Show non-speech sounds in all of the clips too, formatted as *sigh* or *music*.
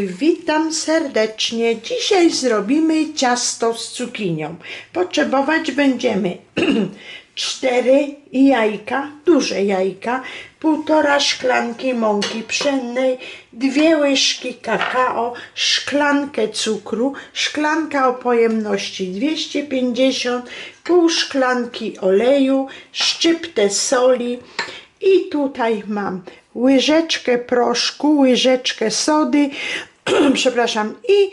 Witam serdecznie. Dzisiaj zrobimy ciasto z cukinią. Potrzebować będziemy *clears throat* cztery jajka, duże jajka, półtora szklanki mąki pszennej, dwie łyżki kakao, szklankę cukru, szklanka o pojemności 250, pół szklanki oleju, szczyptę soli, i tutaj mam łyżeczkę proszku, łyżeczkę sody, *clears throat* przepraszam, i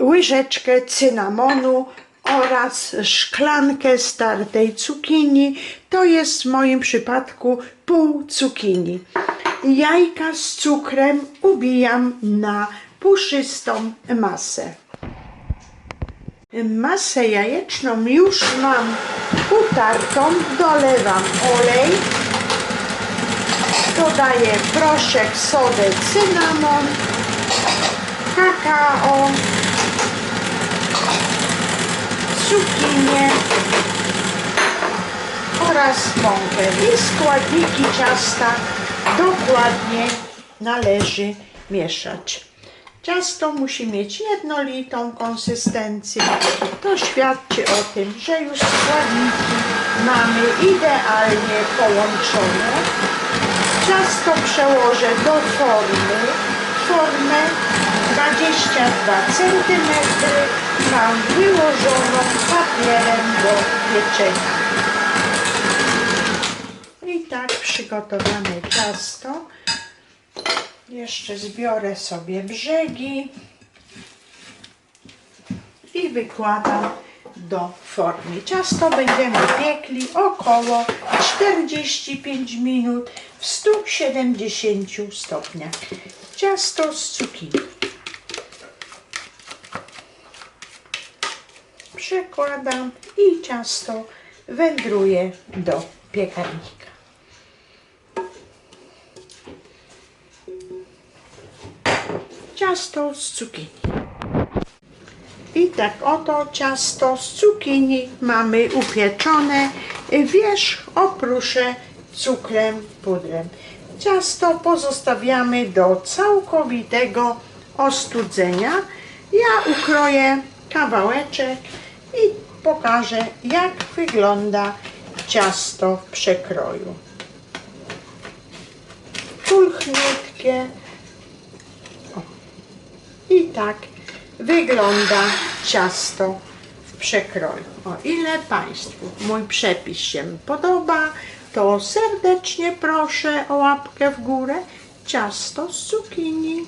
łyżeczkę cynamonu oraz szklankę startej cukinii. To jest w moim przypadku pół cukinii. Jajka z cukrem ubijam na puszystą masę. Masę jajeczną już mam utartą, dolewam olej, dodaję proszek, sodę, cynamon, kakao, cukinię oraz mąkę. I składniki ciasta dokładnie należy mieszać. Ciasto musi mieć jednolitą konsystencję. To świadczy o tym, że już składniki mamy idealnie połączone. Ciasto przełożę do formy. Formę 22 cm mam wyłożoną papierem do pieczenia. I tak przygotowane ciasto. Jeszcze zbiorę sobie brzegi i wykładam do formy. Ciasto będziemy piekli około 45 minut w 170 stopniach. Ciasto z cukinii. Przekładam i ciasto wędruje do piekarnika. Ciasto z cukinii. I tak oto ciasto z cukinii mamy upieczone. Wierzch opruszę cukrem, pudrem. Ciasto pozostawiamy do całkowitego ostudzenia. Ja ukroję kawałeczek i pokażę jak wygląda ciasto w przekroju. Pulchniutkie. I tak wygląda ciasto w przekroju. O ile Państwu mój przepis się podoba, to serdecznie proszę o łapkę w górę. Ciasto z cukinii.